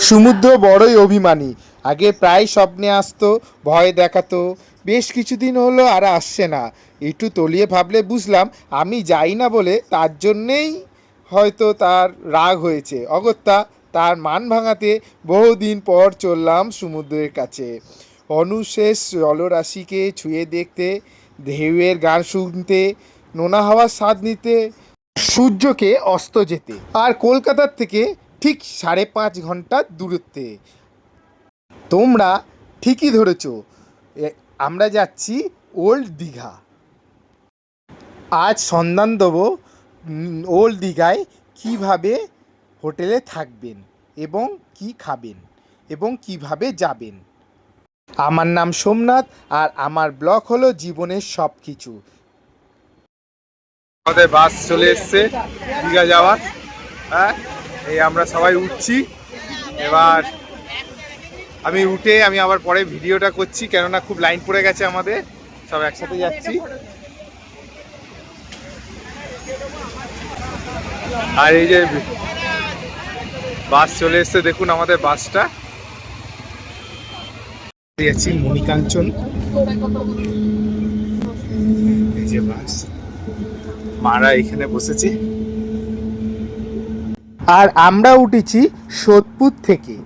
সমুদ্র বড়ই অভিমানী। আগে প্রায় স্বপ্নে আসতো, ভয় দেখাতো। বেশ কিছুদিন হলো আর আসছে না। একটু তলিয়ে ভাবলে বুঝলাম, আমি যাই না বলে তার জন্যেই হয়তো তার রাগ হয়েছে। অগত্যা, তার মান ভাঙাতে বহুদিন পর চললাম সমুদ্রের কাছে। অনুশেষ জলরাশিকে ছুঁয়ে দেখতে, ঢেউয়ের গান শুনতে, নোনা হাওয়ার স্বাদ নিতে, সূর্যকে অস্ত যেতে। আর কলকাতার থেকে ঠিক সাড়ে পাঁচ ঘণ্টার দূরত্বে। তোমরা ঠিকই ধরেছ আমরা যাচ্ছি ওল্ড দীঘা। আজ সন্ধান দেবো ওল্ড দীঘায় কীভাবে হোটেলে থাকবেন এবং কি খাবেন এবং কীভাবে যাবেন। আমার নাম সোমনাথ আর আমার ব্লগ হলো জীবনের সব কিছু আমাদের বাস চলে এসছে দীঘা যাওয়ার হ্যাঁ? এই আমরা সবাই উঠছি। এবার আমি উঠে আমি আবার পরে ভিডিওটা করছি, কেননা খুব লাইন পড়ে গেছে আমাদের। সব একসাথে যাচ্ছি। আর এই যে বাস চলে এসছে, দেখুন আমাদের বাসটা। যাচ্ছি মণিকাঞ্চন। এই যে বাস, মারা এখানে বসেছে। আর আমরা উঠেছি সোদপুর থেকে।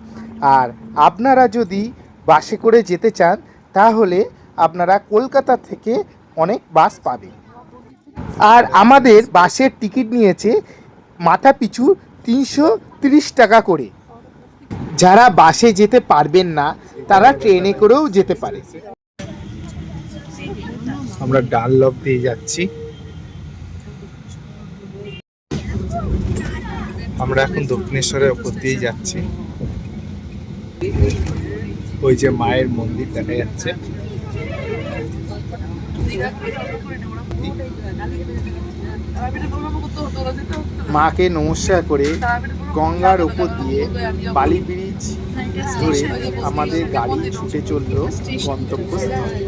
আর আপনারা যদি বাসে করে যেতে চান, তাহলে আপনারা কলকাতা থেকে অনেক বাস পাবেন। আর আমাদের বাসের টিকিট নিয়েছে মাথা পিছু তিনশো টাকা করে। যারা বাসে যেতে পারবেন না, তারা ট্রেনে করেও যেতে পারে। আমরা ডাল লক দিয়ে যাচ্ছি। আমরা এখন দক্ষিণেশ্বরের ওপর দিয়ে যাচ্ছি। ওই যে মায়ের মন্দির দেখা যাচ্ছে। মাকে নমস্কার করে গঙ্গার ওপর দিয়ে বালি ব্রিজ ধরে আমাদের গাড়ি ছুটে চলল গন্তব্যস্থলে।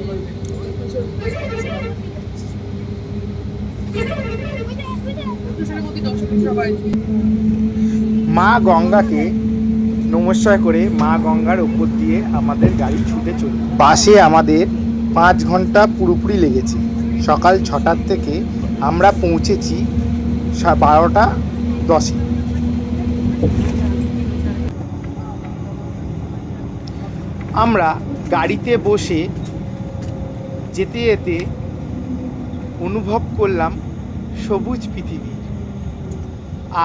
মা গঙ্গাকে নমস্কার করে মা গঙ্গার ওপর দিয়ে আমাদের গাড়ি ছুটে চলল বাসে আমাদের পাঁচ ঘণ্টা পুরোপুরি লেগেছে। সকাল ছটার থেকে আমরা পৌঁছেছি বারোটা দশে। আমরা গাড়িতে বসে যেতে যেতে অনুভব করলাম সবুজ পৃথিবী।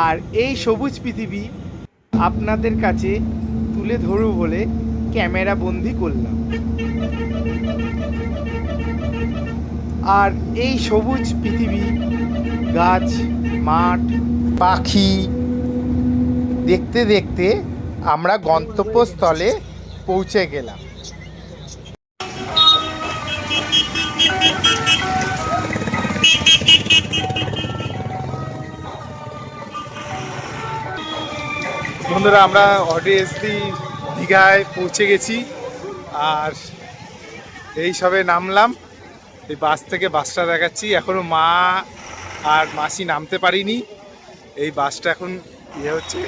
আর এই সবুজ পৃথিবী আপনাদের কাছে তুলে ধরব বলে ক্যামেরা বন্দি করলাম। আর এই সবুজ পৃথিবী গাছ, মাঠ, পাখি দেখতে দেখতে আমরা গন্তব্যস্থলে পৌঁছে গেলাম। বন্ধুরা, আমরা অডিয়েন্সলি দীঘায় পৌঁছে গেছি আর এই সবে নামলাম। এই বাস থেকে বাসটা দেখাচ্ছি। এখনও মা আর মাসি নামতে পারিনি। এই বাসটা এখন ইয়ে হচ্ছে।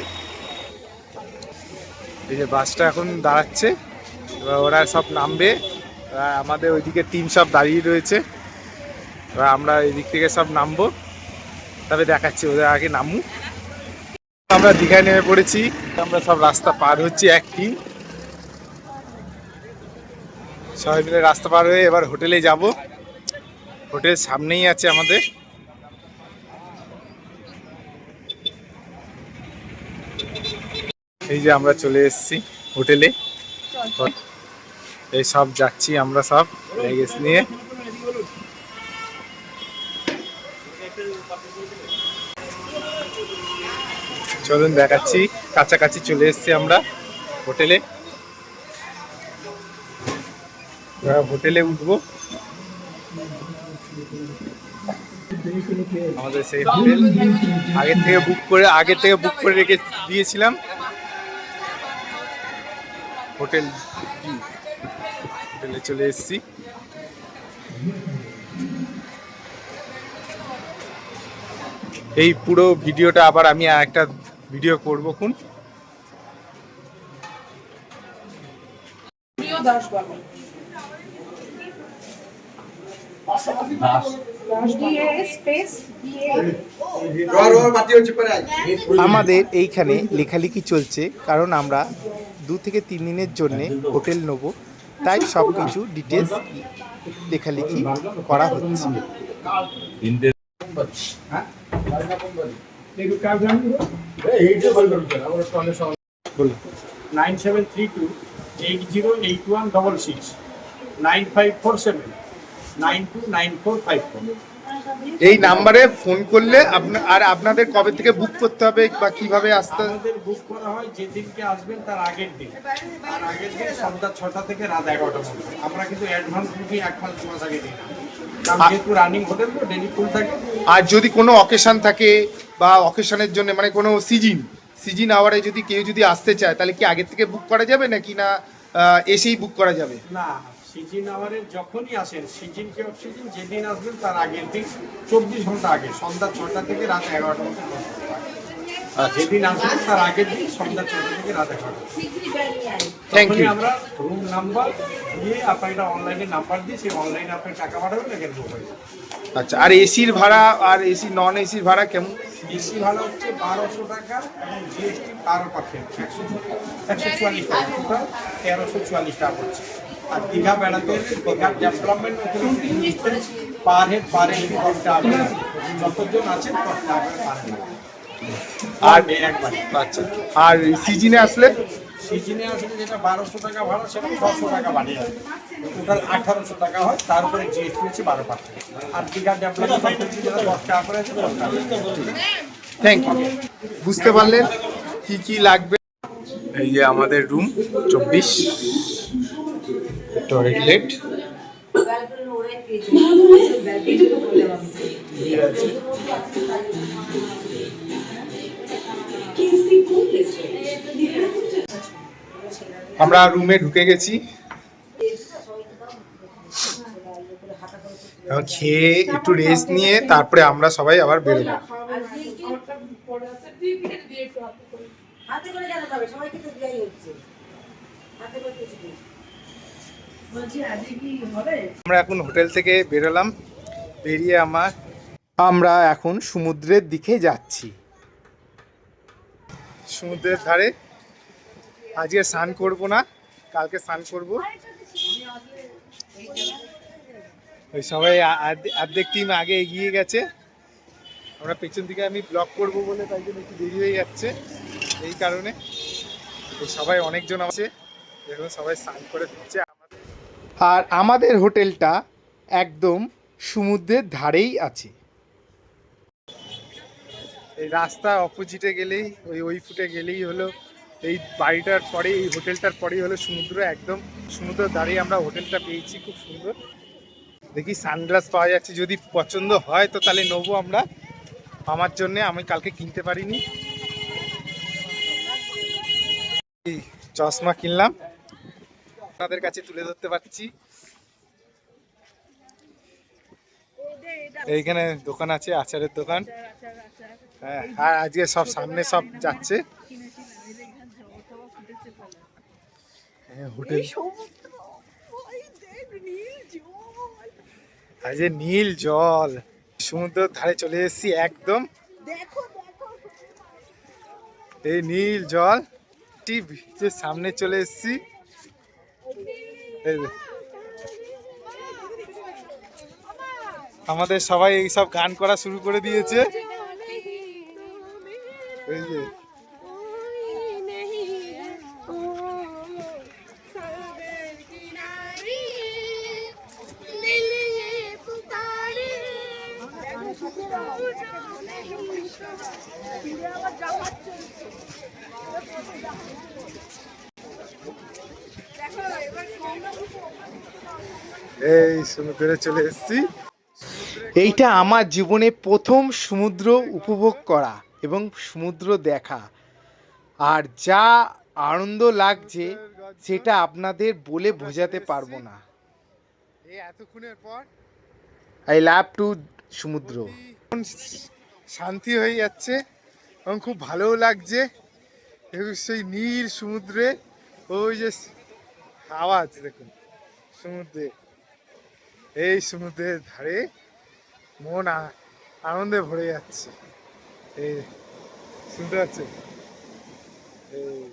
এই যে বাসটা এখন দাঁড়াচ্ছে। এবার ওরা সব নামবে। আমাদের ওইদিকে টিম সব দাঁড়িয়ে রয়েছে। এবার আমরা এদিক থেকে সব নামবো। তবে দেখাচ্ছি, ওদের আগে নামু আমরা দীঘায় নেমে পড়েছি। আমরা সব রাস্তা পার হচ্ছি একটি। সবাই মিলে রাস্তা পার হয়ে এবার হোটেলে যাব। হোটেল সামনেই আছে আমাদের। এই যে আমরা চলে এসেছি হোটেলে। এই সব যাচ্ছি আমরা সব। লাগেজ নিয়ে। চলুন দেখাচ্ছি, কাছাকাছি চলে এসেছি আমরা হোটেলে। হোটেলে উঠবো। আমাদের সেই হোটেল। আগে থেকে বুক করে আগে থেকে বুক করে রেখে দিয়েছিলাম। হোটেল হোটেলে চলে এসেছি। এই পুরো ভিডিওটা আবার আমি একটা ভিডিও করব দিয়ে আমাদের এইখানে লেখালেখি চলছে কারণ আমরা দু থেকে তিন দিনের জন্য হোটেল নেব তাই সব কিছু ডিটেলস লেখালেখি করা হচ্ছে। Nine seven three two eight zero eight one double six nine five four seven nine two nine four five four. এই নাম্বারে ফোন করলে আপনা আর আপনাদের কবে থেকে বুক করতে হবে বা কীভাবে আসতে আমাদের বুক করা হয় যেদিনকে আসবেন তার আগের দিন। তার আগের দিন সন্ধ্যা ছটা থেকে রাত এগারোটা পর্যন্ত। আমরা কিন্তু অ্যাডভান্স বুকিং এক মাস দু মাস আগে দিই আর যদি কোনো অকেশন থাকে বা অকেশানের জন্য মানে কোনো সিজন সিজন আওয়ারে যদি কেউ যদি আসতে চায় তাহলে কি আগের থেকে বুক করা যাবে নাকি না এসেই বুক করা যাবে? না সিজন আওয়ারে যখনই আসেন সিজন কে অফ সিজন যেদিন আসবেন তার আগের দিন চব্বিশ ঘণ্টা আগে সন্ধ্যা ছটা থেকে রাত এগারোটা পর্যন্ত যেদিন আসবেন তার আগের দিন সন্ধ্যা ছটা থেকে রাত Thank you. আমরা রুম নাম্বার দিয়ে আপনার একটা অনলাইনে নাম্বার দিয়ে সেই অনলাইনে আপনি টাকা পাঠাবেন এখানে বুক হয়ে আচ্ছা আর এসির ভাড়া আর এসি নন এসির ভাড়া কেমন? এসি ভাড়া হচ্ছে বারোশো টাকা এবং জিএসটি বারো পার্সেন্ট একশো একশো চুয়াল্লিশ টাকা। টোটাল তেরোশো চুয়াল্লিশ টাকা পড়ছে। আর দীঘা বেড়াতে দীঘার development per head per head. যতজন আছেন টাকা পার হেড আর আচ্ছা। আর সিজনে আসলে? সিজনে আসলে যেটা বারোশো টাকা ভাড়া সেটা ছশো টাকা বাড়িয়ে যাবে টোটাল আঠারোশো টাকা হয় তার উপরে জিএসটি হচ্ছে বারো পার্সেন্ট। আর দীঘা ডেভেলপমেন্ট যেটা দশ টাকা করে আছে দশ টাকা থ্যাংক ইউ বুঝতে পারলেন কি কি লাগবে? এই যে আমাদের রুম চব্বিশ। টয়লেট আমরা রুমে ঢুকে গেছি। খেয়ে একটু রেস্ট নিয়ে তারপরে আমরা সবাই আবার বেরোবো। আমরা এখন হোটেল থেকে বেরোলাম। বেরিয়ে আমার আমরা এখন সমুদ্রের দিকে যাচ্ছি। সমুদ্রের ধারে। আজকে স্নান করব না, কালকে স্নান করব। ওই সবাই অর্ধেক টিম আগে এগিয়ে গেছে। আমরা পেছন দিকে আমি ব্লক করব বলে তাই জন্য একটু দেরি হয়ে যাচ্ছে। এই কারণে সবাই অনেকজন আছে। দেখুন সবাই স্নান করে দিচ্ছে আর আমাদের হোটেলটা একদম সমুদ্রের ধারেই আছে। এই রাস্তা অপোজিটে গেলেই, ওই ওই ফুটে গেলেই হলো, এই বাড়িটার পরে, এই হোটেলটার পরেই হলো সমুদ্র একদম। সমুদ্র দাঁড়িয়ে আমরা হোটেলটা পেয়েছি, খুব সুন্দর। দেখি সানগ্লাস পাওয়া যাচ্ছে, যদি পছন্দ হয় তো তাহলে নেব আমরা। আমার জন্য আমি কালকে কিনতে পারিনি। চশমা কিনলাম। আপনাদের কাছে তুলে ধরতে পারছি। এইখানে দোকান আছে, আচারের দোকান। হ্যাঁ আর আজকে সব সামনে সব যাচ্ছে। হ্যাঁ, হোটেল। আজ নীল জল। সমুদ্রের ধারে চলে এসেছি একদম। এই নীল জল যে সামনে চলে এসেছি। আমাদের সবাই এই সব গান করা শুরু করে দিয়েছে। এই সমুদ্রে চলে এসেছি। এইটা আমার জীবনে প্রথম সমুদ্র উপভোগ করা। এবং সমুদ্র দেখা। আর যা আনন্দ লাগছে সেটা আপনাদের বলে বোঝাতে পারব না। এতক্ষণের পর আই লাভ টু সমুদ্র। শান্তি হয়ে যাচ্ছে এবং খুব ভালোও লাগছে। সেই নীল সমুদ্রে ওই যে আওয়াজ দেখুন সমুদ্রে। এই সমুদ্রের ধারে মন আনন্দে ভরে যাচ্ছে। এই শুনতে পাচ্ছেন এই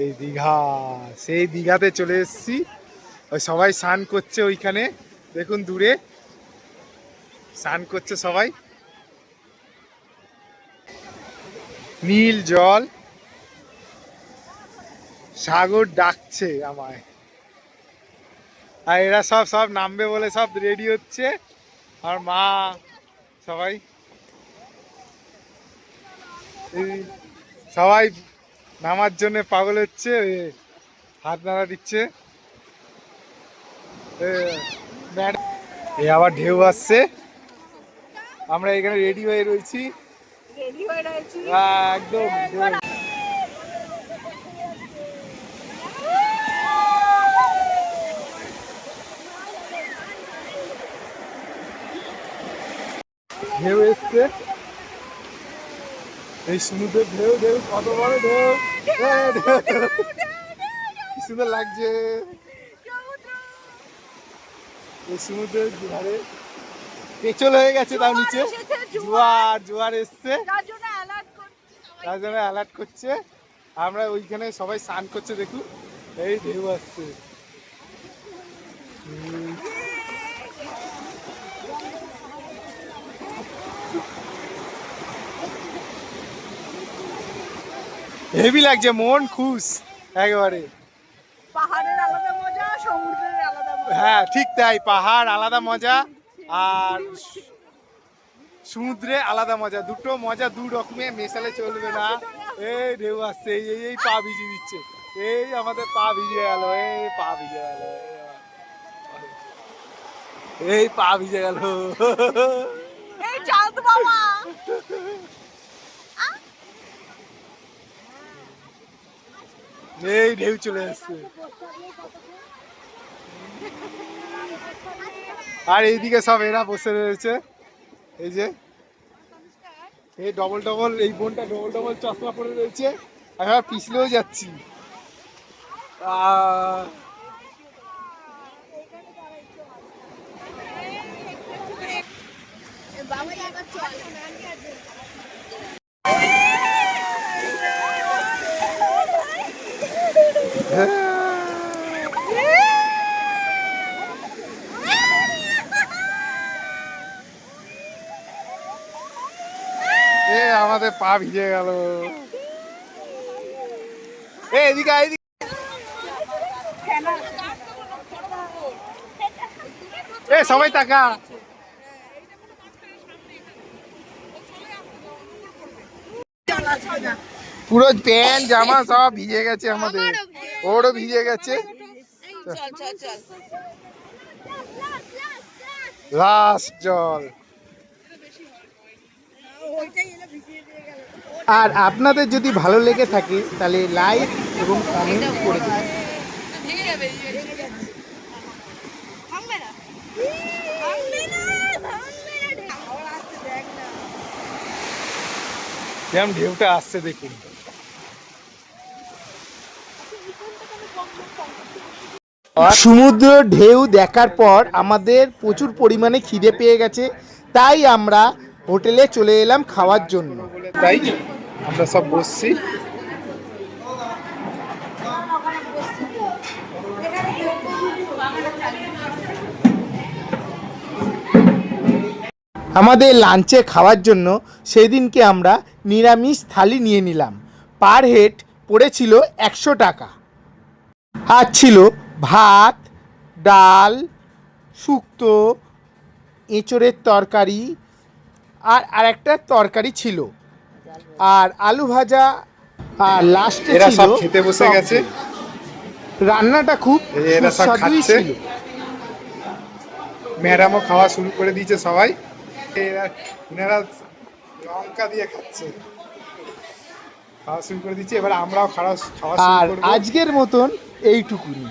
এই দীঘা, সেই দীঘাতে চলে এসেছি। ওই সবাই স্নান করছে ওইখানে। দেখুন দূরে। স্নান করছে সবাই। নীল জল। সাগর ডাকছে আমায়। আর এরা সব সব নামবে বলে সব রেডি হচ্ছে। আর মা সবাই? সবাই নামার জন্য পাগল হচ্ছে হাত নাড়া দিচ্ছে। এ, আবার ঢেউ আসছে। আমরা এখানে রেডি হয়ে রয়েছি। রেডি হয়ে একদম। ঢেউ। এসছে। এই সমুদ্রের ঢেউ ঢেউ কত বড় ঢেউ? কি সুন্দর লাগছে। এই সমুদ্রের ধারে পেছল হয়ে গেছে তার নিচে। জোয়ার। জোয়ার এসছে। তার জন্য অ্যালার্ট করছে আমরা ওইখানে সবাই স্নান করছে দেখুন। এই ঢেউ আসছে। হেভি লাগছে মন খুশ একেবারে। পাহাড়ের আলাদা মজা সমুদ্রের আলাদা মজা। হ্যাঁ ঠিক তাই পাহাড় আলাদা মজা আর সমুদ্রে আলাদা মজা। দুটো মজা দু রকমে মেশালে চলবে না। এই ঢেউ আসছে এই এই- পা ভিজে দিচ্ছে। এই আমাদের পা ভিজে গেল এই পা ভিজে গেল এই পা ভিজে গেল। এই চাঁদ মামা এই ঢেউ চলে আসছে। আর এইদিকে সব এরা বসে রয়েছে। এই যে, এই ডবল ডবল এই বোনটা ডবল ডবল চশমা পরে রয়েছে। আমি আবার পিছলেও যাচ্ছি। এ, আমাদের পা ভিজে গেল। এ এ, সবাই তাকা। পুরো প্যান্ট, জামা সব ভিজে গেছে আমাদের। ওরও ভিজে গেছে। লাস্ট জল। আর আপনাদের যদি ভালো লেগে থাকে তাহলে লাইক এবং কমেন্ট করে দিন। ঢেউটা আসছে দেখুন। সমুদ্র ঢেউ দেখার পর আমাদের প্রচুর পরিমাণে খিদে পেয়ে গেছে তাই আমরা হোটেলে চলে এলাম খাওয়ার জন্য। তাই? আমরা সব বসছি। আমাদের লাঞ্চে খাওয়ার জন্য সেই দিনকে আমরা নিরামিষ থালি নিয়ে নিলাম। পার হেড পড়েছিল একশো টাকা। আর ছিল ভাত ডাল শুক্তো এঁচড়ের তরকারি আর আরেকটা তরকারি ছিল। আর আলু ভাজা আর লাস্টে এরা ছিল সব খেতে বসে গেছে। রান্নাটা খুব এই এরা সব সুস্বাদুই খাচ্ছে। ছিল। ম্যাডামও খাওয়া শুরু করে দিয়েছে সবাই। এরা এনারা লঙ্কা দিয়ে খাচ্ছে। খাওয়া শুরু করে দিচ্ছে এবার আমরাও খাওয়া খাওয়া আর শুরু করব। আজকের মতন এইটুকুনি।